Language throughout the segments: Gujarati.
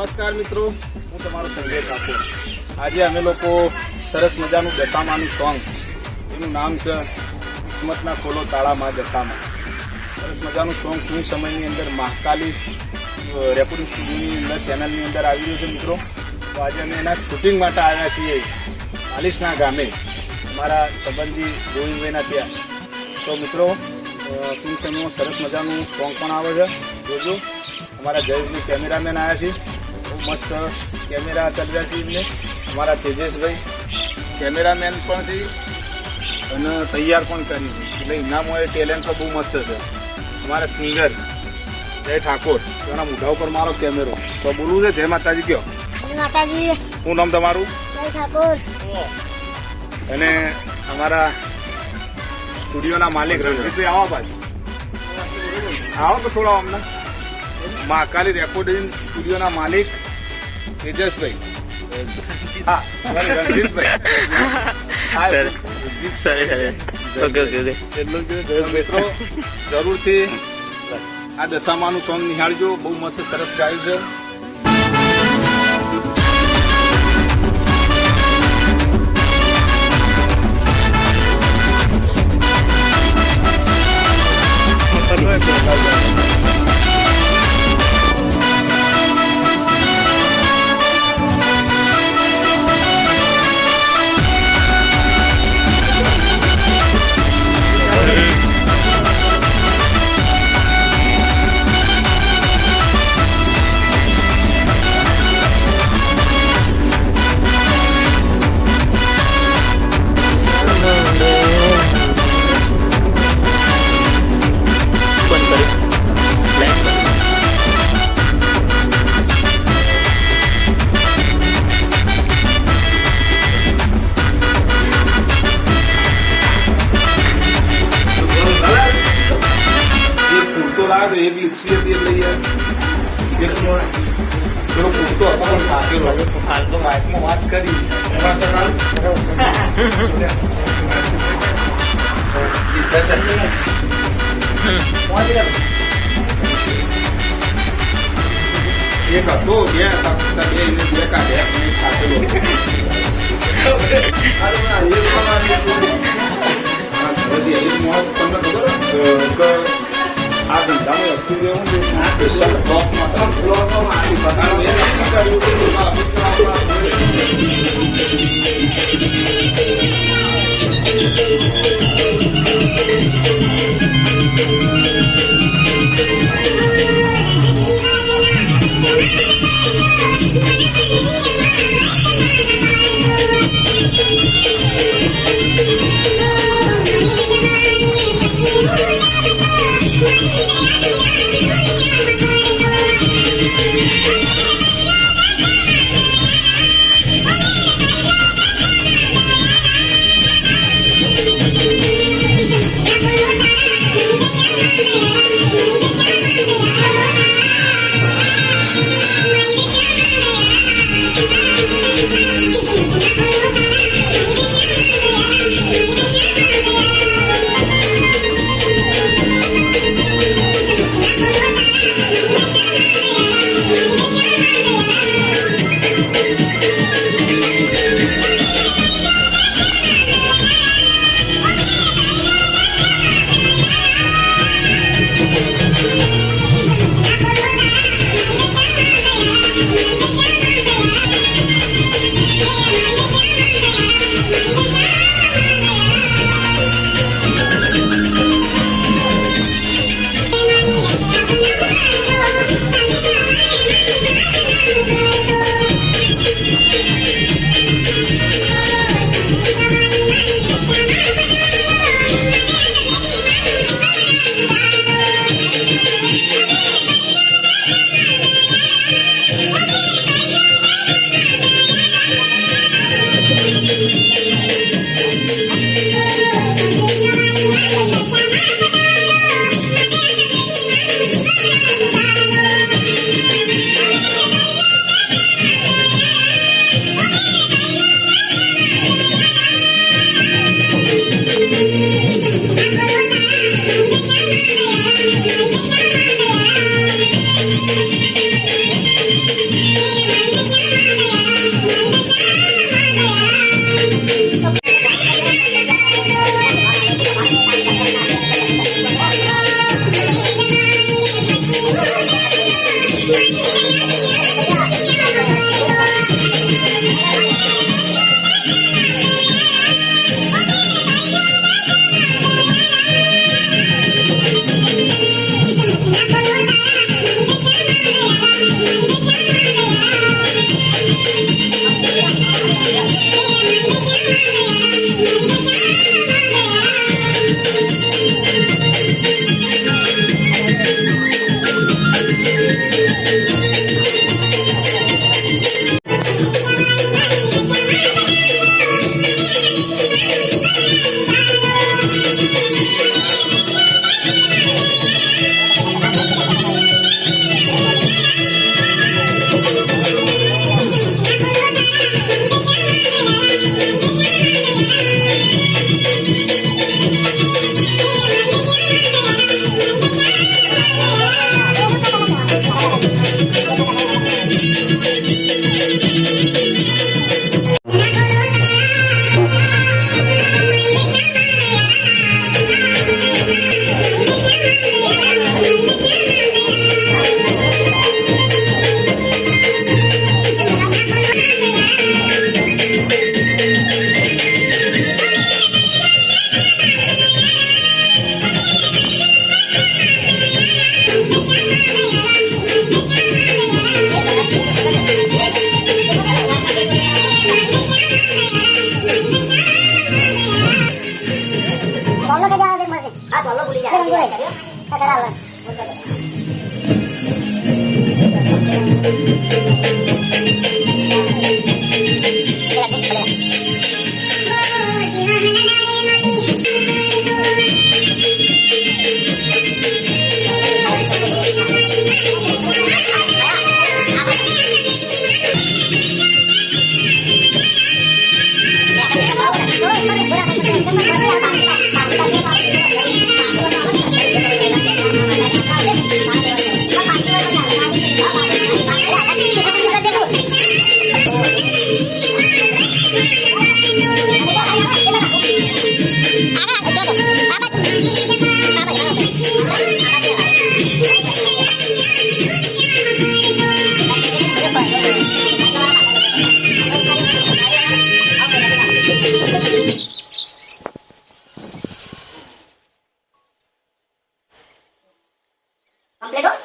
નમસ્કાર મિત્રો, હું તમારો સંજય ઠાકોર. આજે અમે લોકો સરસ મજાનું દશામાનું સોંગ, એનું નામ છે કિસ્મતના ખોલો તાળામાં દશામાં. સરસ મજાનું સોંગ ટૂંક સમયની અંદર મહાકાલી રેકોર્ડિંગ સ્ટુડિયોની ચેનલની અંદર આવી રહ્યું છે મિત્રો. તો આજે અમે એના શૂટિંગ માટે આવ્યા છીએ આલિશના ગામે, અમારા સંબંધી ગોવિંદભાઈના ત્યાં. તો મિત્રો ટૂંક સમયમાં સરસ મજાનું સોંગ પણ આવે છે. જોજો, અમારા જયેશભાઈ કેમેરામેન આવ્યા છે. બહુ મસ્ત કેમેરા ચાલ્યા છે એમને. અમારા તેજસભાઈ કેમેરામેન પણ છે અને તૈયાર પણ કરી છે. એટલે ઇનામો એ ટેલેન્ટ તો બહુ મસ્ત છે. અમારા સિંગર જય ઠાકોર એના મોઢા ઉપર મારો કેમેરો. તો બોલવું છે જય માતાજી કયો. માતાજી. શું નામ તમારું? જય ઠાકોર. અને અમારા સ્ટુડિયોના માલિક રણજીતભાઈ આવો બાજુ આવો તો થોડા અમને. મહાકાલી રેકોર્ડિંગ સ્ટુડિયોના માલિક તેજસભાઈ. હા મિત્રો જરૂરથી આ દશામાનું સોંગ નિહાળજો. બહુ મસ્ત સરસ ગાયું છે. તો એક લીપસી હતી એટલે યાર. પેલો કુર્તો હતો પણ ફાટેલો હાલ તો માઇકમાં વાત કરી. એક હતો, બે હતા બે, એને બે કાઢ્યા સરસ યાર. એક માણસ તમને ખબર આ જાય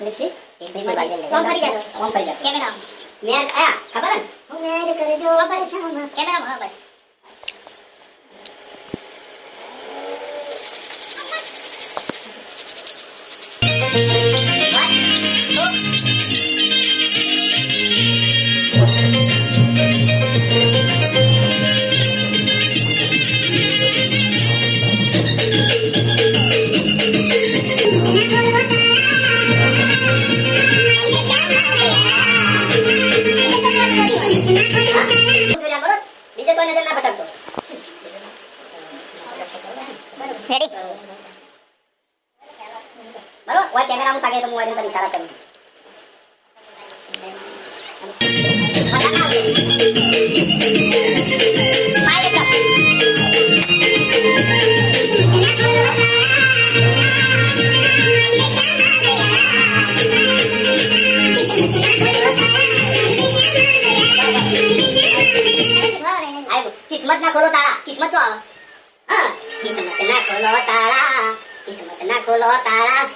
કરાવ કમ્પ્લીટ હો લિપસી એક મિનિટમાં બાજે કરી જાજો ઓમ કરી જાજો કેમેરા મેં આયા ખબર ને? હું મેં કરે જો ઓપરેશન કેમેરા માં બસ. જોયા કોઈ નજર ના ભટકતો રેડી બરોબર ઓય કેમેરા માં તાકે તો હું આને ઈશારા કરું. મારે કર